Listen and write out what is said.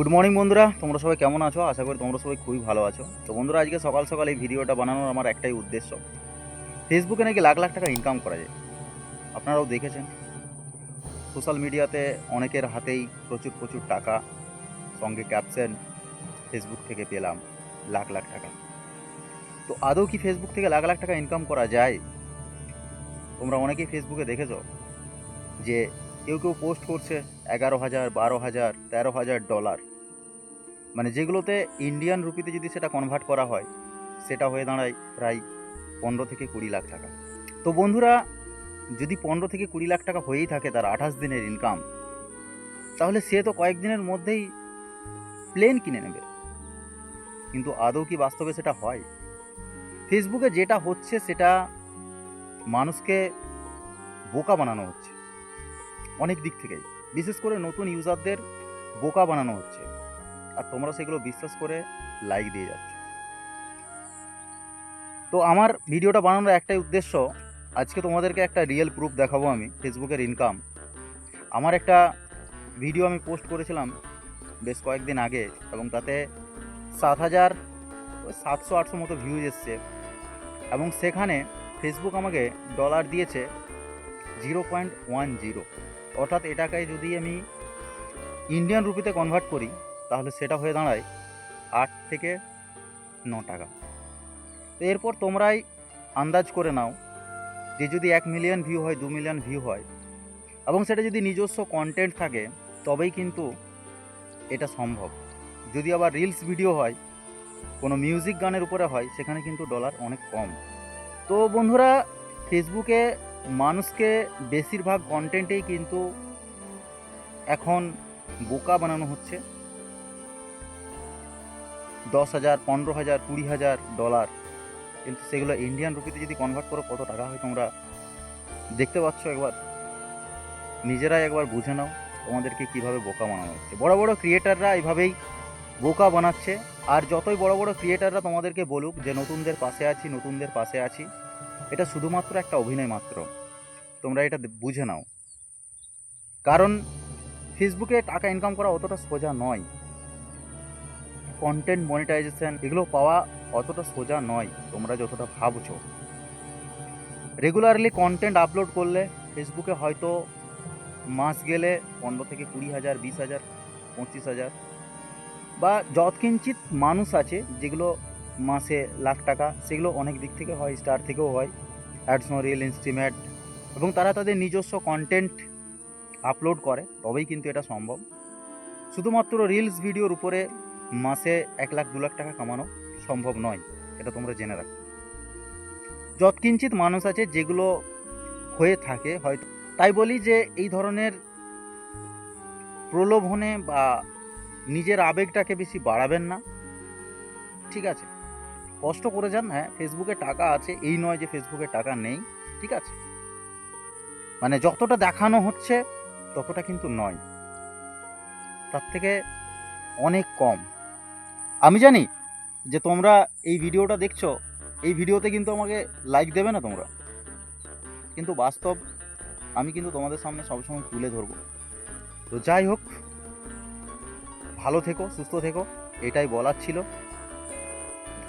Good morning বন্ধুরা। তোমরা সবাই কেমন আছো? আশা করি তোমরা সবাই খুবই ভালো আছো। তো বন্ধুরা, আজকে সকাল সকাল এই ভিডিওটা বানানোর আমার একটাই উদ্দেশ্য। ফেসবুকে নাকি লাখ লাখ টাকা ইনকাম করা যায়। আপনারাও দেখেছেন। সোশ্যাল মিডিয়াতে অনেকের হাতেই প্রচুর প্রচুর টাকা সঙ্গে ক্যাপশন ফেসবুক থেকে পেলাম লাখ লাখ টাকা। তো আদৌ কি ফেসবুক থেকে লাখ লাখ টাকা ইনকাম করা যায়? তোমরা অনেকেই ফেসবুকে দেখেছ যে কেউ কেউ পোস্ট করছে এগারো হাজার, বারো হাজার, তেরো হাজার ডলার। মানে যেগুলোতে ইন্ডিয়ান রুপিতে যদি সেটা কনভার্ট করা হয়, সেটা হয়ে দাঁড়ায় প্রায় পনেরো থেকে কুড়ি লাখ টাকা। তো বন্ধুরা, যদি পনেরো থেকে কুড়ি লাখ টাকা হয়েই থাকে তার আঠাশ দিনের ইনকাম তাহলে সে তো কয়েকদিনের মধ্যেই প্লেন কিনে নেবে। কিন্তু আদৌ কি বাস্তবে সেটা হয়? ফেসবুকে যেটা হচ্ছে সেটা মানুষকে বোকা বানানো হচ্ছে। অনেক দিক থেকেই। বিশেষ করে নতুন ইউজারদের বোকা বানানো হচ্ছে। আর তোমরা সেগুলো বিশ্বাস করে লাইক দিয়ে যাচ্ছ। তো আমার ভিডিওটা বানানোর একটাই উদ্দেশ্য, আজকে তোমাদেরকে একটা রিয়েল প্রুফ দেখাবো আমি ফেসবুকের ইনকাম আমার একটা ভিডিও আমি পোস্ট করেছিলাম বেশ কয়েকদিন আগে, এবং তাতে সাত হাজার সাতশো, আটশো মতো ভিউজ এসছে। এবং সেখানে ফেসবুক আমাকে ডলার দিয়েছে জিরো পয়েন্ট ওয়ান জিরো অর্থাৎ এটাকে যদি আমি ইন্ডিয়ান রুপিতে কনভার্ট করি, তাহলে সেটা হয়ে দাঁড়ায় আট থেকে ন টাকা। তো এরপর তোমরাই আন্দাজ করে নাও যে যদি এক মিলিয়ন ভিউ হয়, দু মিলিয়ন ভিউ হয়, এবং সেটা যদি নিজস্ব কন্টেন্ট থাকে, তবেই কিন্তু এটা সম্ভব। যদি আবার রিলস ভিডিও হয়, কোনো মিউজিক গানের উপরে হয়, সেখানে কিন্তু ডলার অনেক কম। তো বন্ধুরা ফেসবুকে মানুষকে বেশিরভাগ কন্টেন্টেই কিন্তু এখন বোকা বানানো হচ্ছে। দশ হাজার, পনেরো হাজার, কুড়ি হাজার ডলার কিন্তু সেগুলো ইন্ডিয়ান রুপিতে যদি কনভার্ট করো, কত টাকা হয় তোমরা দেখতে পাচ্ছ একবার? নিজেরাই একবার বুঝে নাও তোমাদেরকে কীভাবে বোকা বানানো হচ্ছে। বড় বড় ক্রিয়েটাররা এইভাবেই বোকা বানাচ্ছে। আর যতই বড় বড় ক্রিয়েটাররা তোমাদেরকে বলুক যে, নতুনদের পাশে আছি, নতুনদের পাশে আছি। এটা শুধুমাত্র একটা অভিনয় মাত্র। তোমরা এটা বুঝে নাও। কারণ ফেসবুকে টাকা ইনকাম করা অতটা সোজা নয়। কন্টেন্ট মনিটাইজেশন এগুলো পাওয়া অতটা সোজা নয়, তোমরা যতটা ভাবছ। রেগুলারলি কন্টেন্ট আপলোড করলে ফেসবুকে হয়তো মাস গেলে পনেরো থেকে কুড়ি হাজার, বিশ হাজার, পঁচিশ হাজার। বা যৎকিঞ্চিত মানুষ আছে যেগুলো মাসে লাখ টাকা, সেগুলো অনেক দিক থেকে হয় স্টার থেকেও হয়। অ্যাডসনো রিয়েল ইনস্টিমেট এবং তারা তাদের নিজস্ব কন্টেন্ট আপলোড করে, তবেই কিন্তু এটা সম্ভব। শুধুমাত্র রিলস ভিডিওর উপরে মাসে এক লাখ, দু লাখ টাকা কামানো সম্ভব নয়, এটা তোমরা জেনে রাখো। যৎকিঞ্চিত মানুষ আছে যেগুলো হয়ে থাকে, হয়তো তাই বলি যে এই ধরনের প্রলোভনে বা নিজের আবেগটাকে বেশি বাড়াবেন না। ঠিক আছে? কষ্ট করে যান হ্যাঁ ফেসবুকে টাকা আছে, এই নয় যে ফেসবুকে টাকা নেই, ঠিক আছে? মানে যতটা দেখানো হচ্ছে, ততটা কিন্তু নয়। তার থেকে অনেক কম। আমি জানি যে তোমরা এই ভিডিওটা দেখছ, এই ভিডিওতে কিন্তু আমাকে লাইক দেবে না তোমরা। কিন্তু বাস্তব আমি কিন্তু তোমাদের সামনে সবসময় তুলে ধরবো। তো যাই হোক, ভালো থেকো, সুস্থ থেকো, এটাই বলার ছিল।